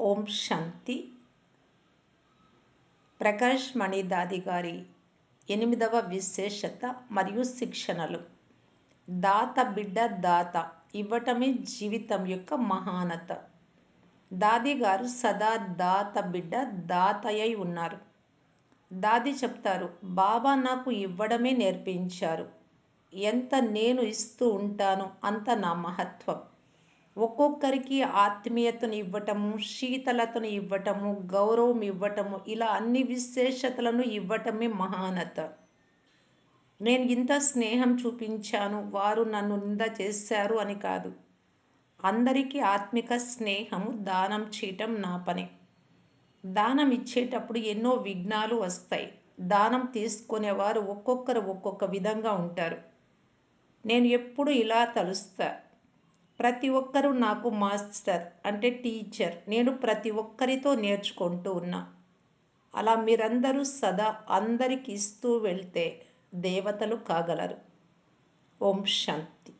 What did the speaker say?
ఓం శాంతి. ప్రకాష్ మణి దాది గారి ఎనిమిదవ విశేషత మరియు శిక్షణలు. దాత బిడ్డ దాత ఇవ్వటమే జీవితం యొక్క మహానత. దాది గారు సదా దాత బిడ్డ దాతయ్య ఉన్నారు. దాది చెప్తారు బాబా నాకు ఇవ్వడమే నేర్పించారు. ఎంత నేను ఇస్తూ ఉంటానో అంత నా మహత్వం. ఒక్కొక్కరికి ఆత్మీయతను ఇవ్వటము శీతలతను ఇవ్వటము గౌరవం ఇవ్వటము ఇలా అన్ని విశేషతలను ఇవ్వటమే మహానత. నేను ఇంత స్నేహం చూపించాను వారు నన్ను నింద చేశారు అని కాదు. అందరికీ ఆత్మిక స్నేహము దానం చేయటం నా పని. దానం ఇచ్చేటప్పుడు ఎన్నో విఘ్నాలు వస్తాయి. దానం తీసుకునేవారు ఒక్కొక్కరు ఒక్కొక్క విధంగా ఉంటారు. నేను ఎప్పుడు ఇలా తలుస్తా ప్రతి ఒక్కరూ నాకు మాస్టర్ అంటే టీచర్. నేను ప్రతి ఒక్కరితో నేర్చుకుంటూ ఉన్నా. అలా మీరందరూ సదా అందరికి ఇస్తూ వెళ్తే దేవతలు కాగలరు. ఓం శాంతి.